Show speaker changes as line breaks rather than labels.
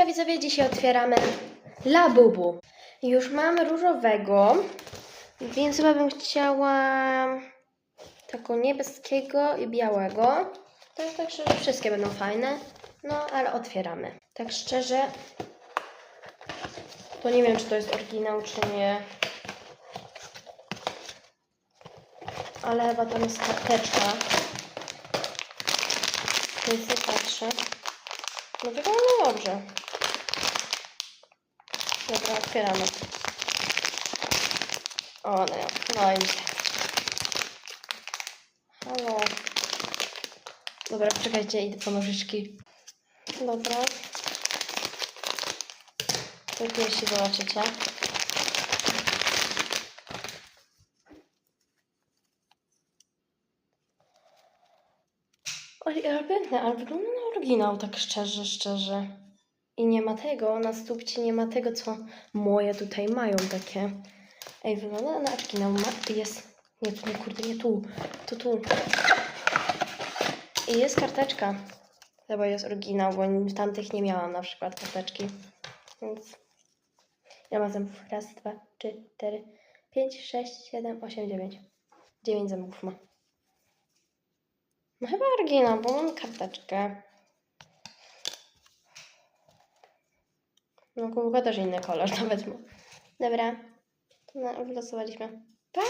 Hejka widzowie, dzisiaj otwieramy Labubu. Już mam różowego, więc chyba bym chciała taką niebieskiego i białego. To tak szczerze wszystkie będą fajne, no ale otwieramy. Tak szczerze, to nie wiem czy to jest oryginał czy nie. Ale chyba tam jest karteczka. Więc nie patrzę. No wygląda dobrze. Dobra, otwieramy. O, no, no i. Halo. Dobra, czekajcie, idę po nożyczki. Dobra. Jak jeśli zobaczycie. Oj, ale piękne, ale wygląda na oryginał, tak szczerze, szczerze. I nie ma tego, na stópcie nie ma tego, co moje tutaj mają takie. Ej, wygląda na oryginał, ma, jest, nie tu, nie, kurde, nie tu, to tu. I jest karteczka, chyba jest oryginał, bo w tamtych nie miałam na przykład karteczki, więc ja mam zębów, raz, dwa, trzy, cztery, pięć, sześć, siedem, osiem, dziewięć. Dziewięć zębów ma. No chyba oryginał, bo mam karteczkę. No kubka też inny kolor nawet ma. Dobra, na- wylosowaliśmy. Pa!